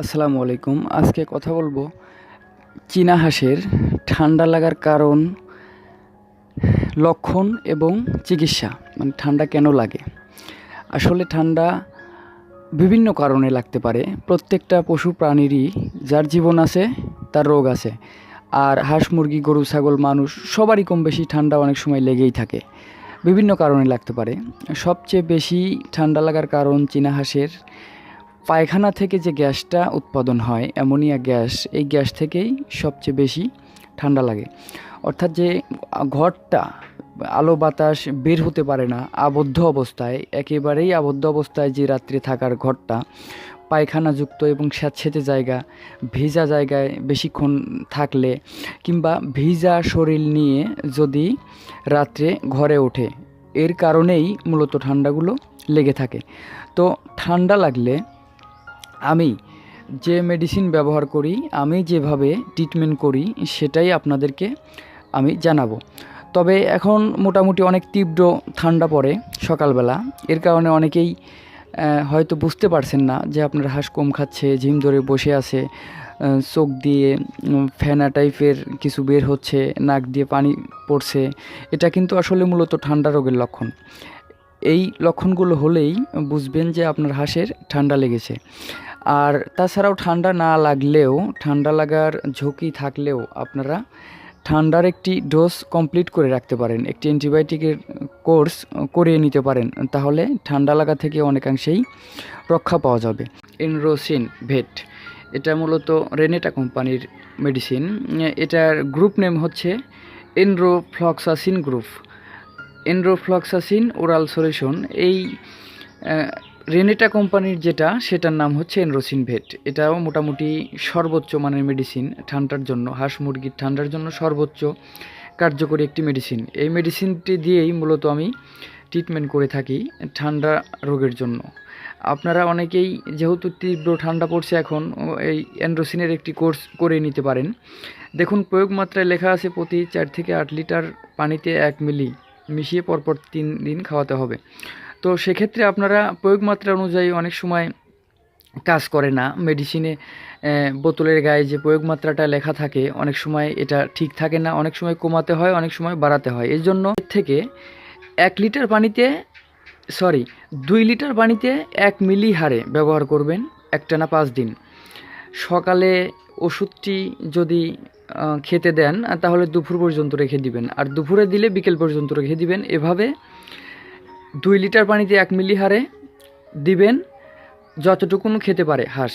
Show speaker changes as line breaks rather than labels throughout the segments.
আসসালামু আলাইকুম। আজকে কথা বলব চীনা হাঁসের ঠান্ডা লাগার কারণ, লক্ষণ এবং চিকিৎসা মানে ঠান্ডা কেন লাগে? আসলে ঠান্ডা বিভিন্ন কারণে লাগতে পারে। প্রত্যেকটা পশু প্রাণীরই, যার জীবন আছে, তার রোগ আছে। আর হাঁস, মুরগি, গরু, ছাগল, মানুষ সবারই কম বেশি ঠান্ডা অনেক সময় লেগেই থাকে। বিভিন্ন কারণে লাগতে পারে। সবচেয়ে বেশি ঠান্ডা লাগার কারণ চীনা হাঁসের পায়খানা থেকে যে গ্যাসটা উৎপাদন হয়, অ্যামোনিয়া গ্যাস, এই গ্যাস থেকেই সবচেয়ে বেশি ঠান্ডা লাগে। অর্থাৎ যে ঘরটা আলো বাতাস বের হতে পারে না, আবদ্ধ অবস্থায়, একেবারেই আবদ্ধ অবস্থায় যে রাত্রে থাকার ঘরটা, পায়খানাযুক্ত এবং স্যাঁতসেঁতে জায়গা, ভিজা জায়গায় বেশিক্ষণ থাকলে কিংবা ভিজা শরীর নিয়ে যদি রাত্রে ঘরে ওঠে, এর কারণেই মূলত ঠান্ডাগুলো লেগে থাকে। তো ঠান্ডা লাগলে আমি যে মেডিসিন ব্যবহার করি, আমি যেভাবে ট্রিটমেন্ট করি, সেটাই আপনাদেরকে আমি জানাব। তবে এখন মোটামুটি অনেক তীব্র ঠান্ডা পড়ে সকালবেলা। এর কারণে অনেকেই হয়তো বুঝতে পারছেন না যে আপনার হাঁস কম খাচ্ছে, ঝিম ধরে বসে আছে চোখ দিয়ে ফ্যানা টাইপের কিছু বের হচ্ছে, নাক দিয়ে পানি পড়ছে। এটা কিন্তু আসলে মূলত ঠান্ডা রোগের লক্ষণ। এই লক্ষণগুলো হলেই বুঝবেন যে আপনার হাঁসের ঠান্ডা লেগেছে। আর তাছাড়াও ঠান্ডা না লাগলেও, ঠান্ডা লাগার ঝুঁকি থাকলেও আপনারা ঠান্ডার একটি ডোজ কমপ্লিট করে রাখতে পারেন। একটি অ্যান্টিবায়োটিকের কোর্স করিয়ে নিতে পারেন। তাহলে ঠান্ডা লাগা থেকে অনেকাংশেই রক্ষা পাওয়া যাবে। এনরোসিন ভেট, এটা মূলত রেনেটা কোম্পানির মেডিসিন। এটার গ্রুপ নেম হচ্ছে enrofloxacin group. Enrofloxacin oral solution, এই রেনেটা কোম্পানির যেটা, সেটার নাম হচ্ছে এনরোসিন ভেট এটাও মোটামুটি সর্বোচ্চ মানের মেডিসিন ঠান্ডার জন্য, হাঁস মুরগির ঠান্ডার জন্য সর্বোচ্চ কার্যকরী একটি মেডিসিন এই মেডিসিনটি দিয়েই মূলত আমি ট্রিটমেন্ট করে থাকি ঠান্ডা রোগের জন্য। আপনারা অনেকেই যেহেতু তীব্র ঠান্ডা পড়ছে এখন, এই অ্যান্ড্রোসিনের একটি কোর্স করে নিতে পারেন। দেখুন প্রয়োগ মাত্রায় লেখা আছে প্রতি চার থেকে আট লিটার পানিতে এক মিলি মিশিয়ে পরপর তিন দিন খাওয়াতে হবে। তো সেক্ষেত্রে আপনারা প্রয়োগ মাত্রা অনুযায়ী অনেক সময় কাজ করে না। মেডিসিনে বোতলের গায়ে যে প্রয়োগ মাত্রাটা লেখা থাকে, অনেক সময় এটা ঠিক থাকে না, অনেক সময় কমাতে হয়, অনেক সময় বাড়াতে হয়। এর জন্য থেকে এক লিটার পানিতে সরি দুই লিটার পানিতে এক মিলি হারে ব্যবহার করবেন একটানা পাঁচ দিন। সকালে ওষুধটি যদি খেতে দেন, তাহলে দুপুর পর্যন্ত রেখে দিবেন। আর দুপুরে দিলে বিকেল পর্যন্ত রেখে দিবেন। এভাবে দুই লিটার পানিতে এক মিলি হারে দিবেন যতটুকুন খেতে পারে হাঁস।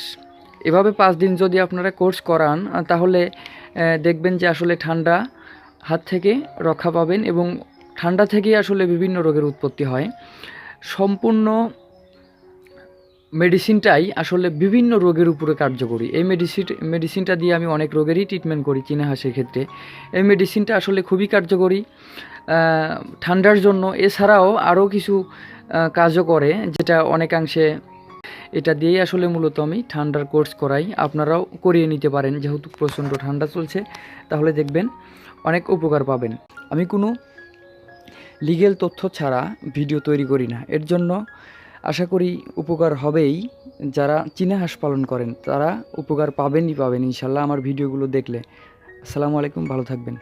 এভাবে পাঁচ দিন যদি আপনারা কোর্স করান তাহলে দেখবেন যে আসলে ঠান্ডা হাত থেকে রক্ষা পাবেন এবং ঠান্ডা থেকেই আসলে বিভিন্ন রোগের উৎপত্তি হয়। সম্পূর্ণ মেডিসিনটাই আসলে বিভিন্ন রোগের উপরে কার্যকরী। এই মেডিসিন মেডিসিনটা দিয়ে আমি অনেক রোগেরই ট্রিটমেন্ট করি চীনা হাঁসের ক্ষেত্রে। এই মেডিসিনটা আসলে খুবই কার্যকরী ঠান্ডার জন্য। এছাড়াও আরও কিছু কাজও করে, যেটা অনেকাংশে এটা দিয়েই আসলে মূলত আমি ঠান্ডার কোর্স করাই। আপনারাও করিয়ে নিতে পারেন, যেহেতু প্রচণ্ড ঠান্ডা চলছে, তাহলে দেখবেন অনেক উপকার পাবেন। আমি কোনো লিগেল তথ্য ছাড়া ভিডিও তৈরি করি না। এর জন্য আশা করি উপকার হবেই। যারা চীনা হাঁস পালন করেন, তারা উপকার পাবেনই পাবেন ইনশাল্লাহ আমার ভিডিওগুলো দেখলে। আসসালামু আলাইকুম, ভালো থাকবেন।